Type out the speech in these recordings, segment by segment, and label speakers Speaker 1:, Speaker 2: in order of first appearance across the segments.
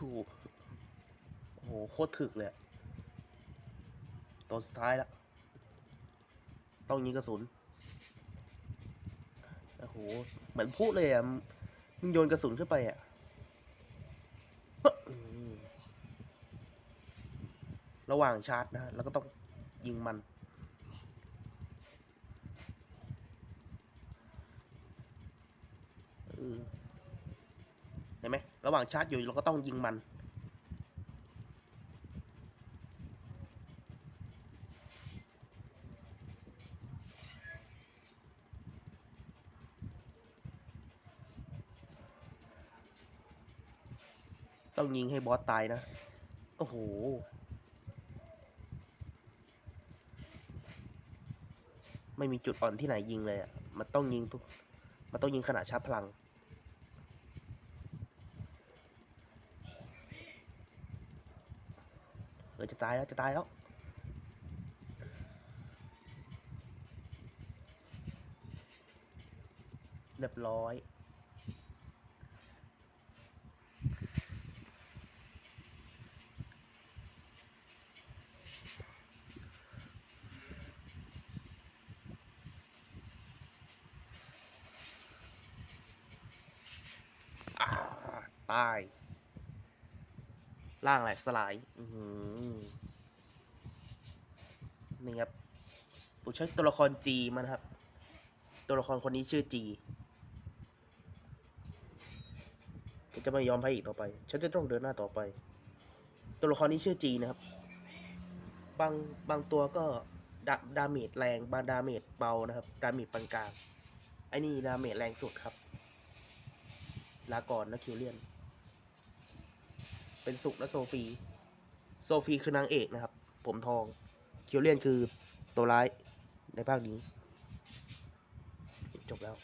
Speaker 1: โหโอ้โห โคตรถึกเลยตัวสุดท้ายแล้วต้องยิงกระสุน โอ้โห เหมือนพุเลยอะ มึงโยนกระสุนขึ้นไปอะระหว่างชาร์จนะ แล้วก็ต้องยิงมัน เออเห็นไหม ระหว่างชาร์จอยู่เราก็ต้องยิงมัน ต้องยิงให้บอสตายนะ โอ้โหไม่มีจุดอ่อนที่ไหนยิงเลยอะ มันต้องยิงทุก มันต้องยิงขนาดชาร์จพลัง ออจะตายแล้วจะตายแล้วเรียบร้อยตาย ล่างแหลกสลายอือหือนี่ครับผมใช้ตัวละครจีมันครับ ตัวละครคนนี้ชื่อจีฉันจะไม่ยอมแพ้อีกต่อไป ฉันจะต้องเดินหน้าต่อไป ตัวละครนี้ชื่อจีนะครับ บางบางตัวก็ดาดาเมจแรง บางดาเมจเบานะครับ ดาเมจปานกลาง ไอ้นี่ดาเมจแรงสุดครับ ลาก่อนนะคิวเลียน เป็นสุกและโซฟีโซฟีคือนางเอกนะครับ ผมทองคิวเลียนคือตัวร้ายในภาคนี้ จบแล้ว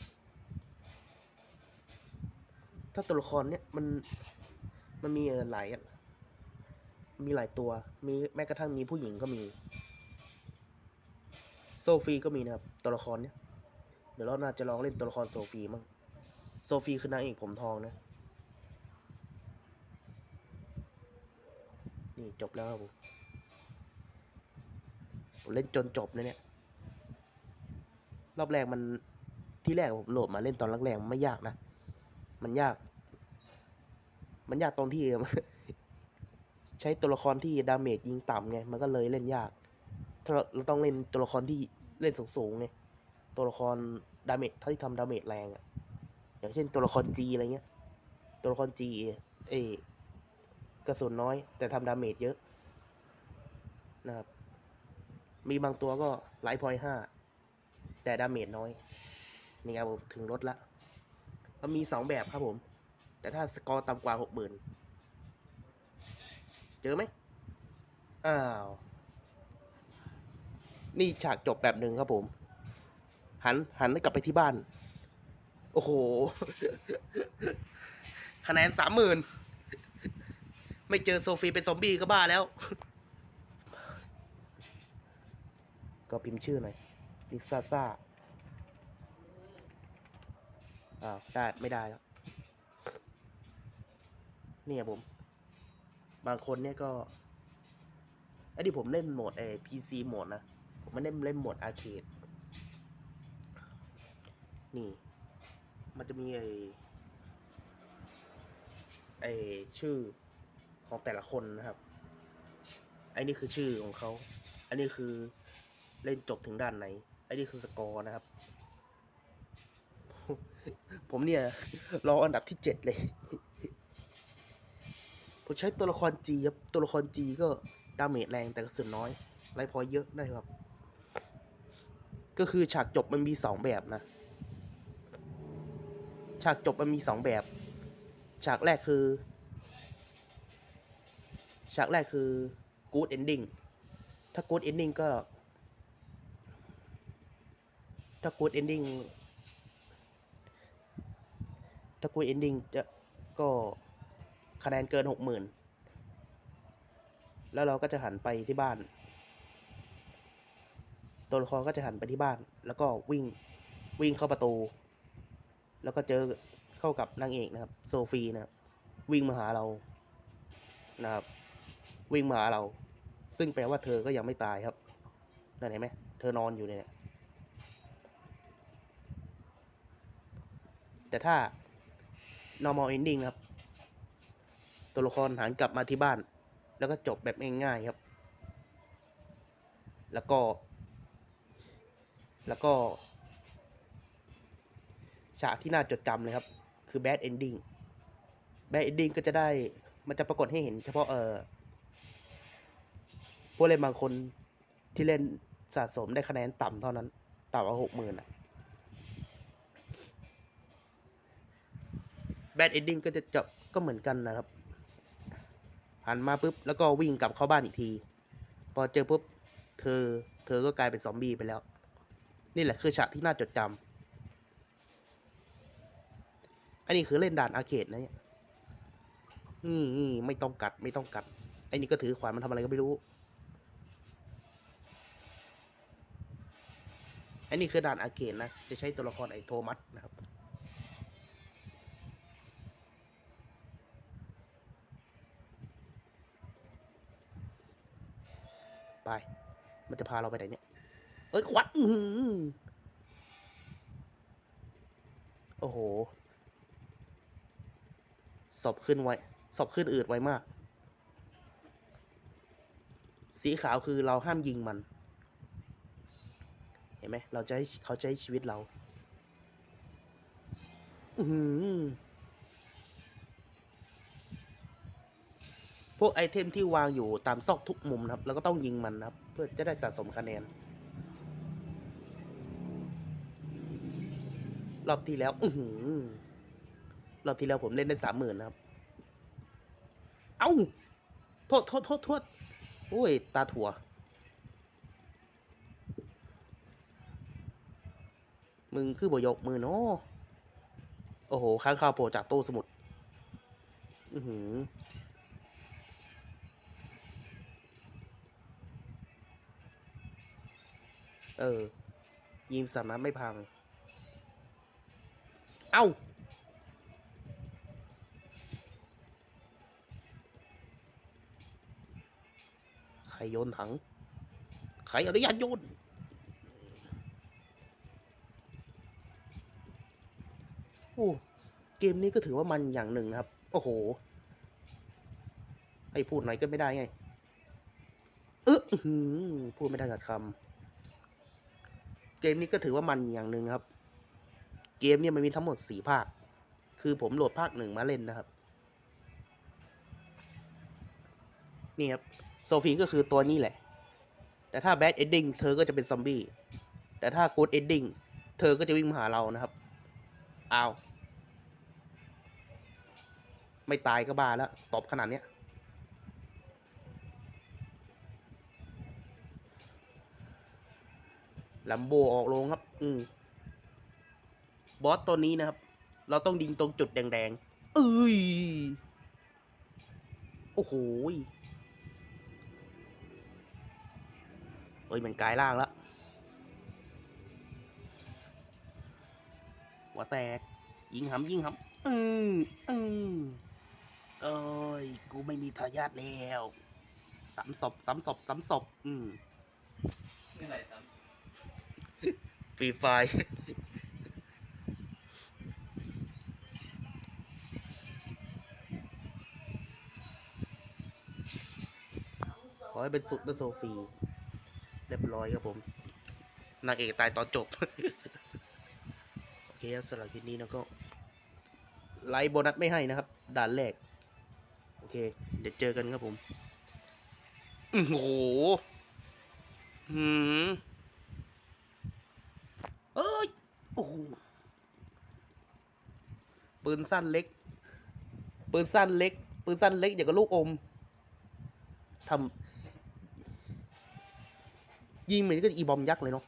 Speaker 1: ถ้าตัวละครเนี้ยมันมันมีหลายมีหลายตัว มีแม้กระทั่งมีผู้หญิงก็มี โซฟีก็มีนะครับ ตัวละครเนี้ยเดี๋ยวเราน่าจะลองเล่นตัวละครโซฟีมั่งโซฟีคือนางเอกผมทองนะ นี่จบแล้วครับผมผมเล่นจนจบเลยเนี่ยรอบแรกมันที่แรกผมโหลดมาเล่นตอนแรกๆมันไม่ยากนะ มันยาก มันยากตรงที่ ใช้ตัวละครที่ดาเมจยิงต่ำไง มันก็เลยเล่นยาก ถ้าเราเราต้องเล่นตัวละครที่เล่นสูงๆไง ตัวละครดาเมจที่ทำดาเมจแรงอะอย่างเช่นตัวละครจีอะไรเงี้ย ตัวละครจีเอ กระสุนน้อย แต่ทำดาเมจเยอะนะครับ มีบางตัวก็ไลท์พอยห้าแต่ดาเมจน้อย นี่ครับผมถึงลดละมันมีสองแบบครับผม แต่ถ้าสกอร์ต่ำกว่าหกหมื่นเจอไหมอ้าว นี่ฉากจบแบบหนึ่งครับผม หันหันกลับไปที่บ้าน โอ้โห คะแนนสามหมื่น ไม่เจอโซฟีเป็นซอมบี้ก็บ้าแล้ว ก็พิมพ์ชื่อหน่อยลิซ่าซ่าอ้าวได้ไม่ได้แล้ว เนี่ยผม บางคนเนี่ยก็ไอ้ที่ผมเล่นโหมดไอ้ PC โหมดนะ ผมไม่เล่นเล่นโหมดอาร์เคดนี่ มันจะมีไอ้ไอ้ชื่อ ของแต่ละคนนะครับไอ้นี่คือชื่อของเขา อันนี้คือเล่นจบถึงด้านไหนไอ้นี่คือสกอร์นะครับ ผมเนี่ย รออันดับที่เจ็ดเลย ผมใช้ตัวละครจีครับ ตัวละครจีก็ดาเมจแรงแต่กระสุนน้อยไรพอเยอะได้ครับ ก็คือฉากจบมันมีสองแบบนะ ฉากจบมันมีสองแบบ ฉากแรกคือ ฉากแรกคือ good ending ถ้า good ending ก็ ถ้า good ending ถ้า good ending จะก็คะแนนเกินหกหมื่นแล้วเราก็จะหันไปที่บ้าน ตัวละครก็จะหันไปที่บ้าน แล้วก็วิ่งวิ่งเข้าประตู แล้วก็เจอเข้ากับนางเอกนะครับ โซฟีนะครับ วิ่งมาหาเรานะครับ วิ่งมาหาเรา ซึ่งแปลว่าเธอก็ยังไม่ตายครับนั่นเห็นไหมเธอนอนอยู่เนี่ยแต่ถ้า normal ending ครับ ตัวละครหันกลับมาที่บ้าน แล้วก็จบแบบง่ายๆครับ แล้วก็ แล้วก็ ฉากที่น่าจดจำเลยครับ คือ bad ending bad ending ก็จะได้ มันจะปรากฏให้เห็นเฉพาะเออ ผู้เล่นบางคนที่เล่นสะสมได้คะแนนต่ำเท่านั้น ต่ำกว่าหกหมื่นอะ bad ending ก็จะจบก็เหมือนกันนะครับหันมาปุ๊บ แล้วก็วิ่งกลับเข้าบ้านอีกที พอเจอปุ๊บ เธอ เธอก็กลายเป็นซอมบี้ไปแล้ว นี่แหละคือฉากที่น่าจดจำอันนี้คือเล่นด่านอาร์เคดนะเนี่ยนี่ไม่ต้องกัดไม่ต้องกัดไอ้นี่ก็ถือขวานมันทำอะไรก็ไม่รู้ อันนี้คือด่านอาเคดนะ จะใช้ตัวละครไอโทมัสนะครับ ไป มันจะพาเราไปไหนเนี่ย เอ้ยควัดอื้หือโอ้โหศพขึ้นไวศพขึ้นอืดไวมาก สีขาวคือเราห้ามยิงมัน ห็นไหมเราจะให้เขาจะให้ชีวิตเรา อือหือพวกไอเทมที่วางอยู่ตามซอกทุกมุมนะครับ แล้วก็ต้องยิงมันนะครับ เพื่อจะได้สะสมคะแนน รอบที่แล้ว อืรอบที่แล้วผมเล่นได้สามหมื่นนะครับ เอ้า โทษโทษโทษโทษโอ้ย ตาถั่ว มึงคือบยกมือเนาะโอ้โหค้างคาวโผล่จากตู้สมุด อือหือเออ ยิมสามนัดไม่พัง เอ้า ใครโยนถัง ใครอนุญาตโยน โอ้ เกมนี้ก็ถือว่ามันอย่างหนึ่งนะครับ โอ้โห ไอ้พูดหน่อยก็ไม่ได้ไงเอ้อพูดไม่ได้กัดคำเกมนี้ก็ถือว่ามันอย่างหนึ่งครับ เกมเนี่ยมันมีทั้งหมดสี่ภาค คือผมโหลดภาคหนึ่งมาเล่นนะครับ นี่ครับโซฟีก็คือตัวนี้แหละ แต่ถ้า bad ending เธอก็จะเป็นซอมบี้ แต่ถ้า good ending เธอก็จะวิ่งมาหาเรานะครับ อ้าว ไม่ตายก็บ้าแล้ว ตบขนาดเนี้ย ลัมโบออกลงครับ อืมบอสตัวนี้นะครับ เราต้องยิงตรงจุดแดงๆเอ้ย โอ้โหเอ้ย มันกลายร่างแล้ว หัวแตก ยิงหำยิงหำอืมอืม ไม่มีทายาทแล้วสามศพสามศพสามศพอืม
Speaker 2: เมื่อไหร่ครับ
Speaker 1: ฟรีไฟขอให้เป็นสุดนะโซฟี เรียบร้อยครับผม นางเอกตายตอนจบ โอเคครับสำหรับคลิปนี้นะก็ ไลฟ์โบนัสไม่ให้นะครับ ด่านแรกโอ เคเดี๋ยวเจอกันครับผมโอ้โหหืมเอ้ยโอ้โหปืนสั้นเล็ก ปืนสั้นเล็ก ปืนสั้นเล็กอย่างกับลูกอมทำยิงเหมือนกับอีบอมยักษ์เลยเนาะ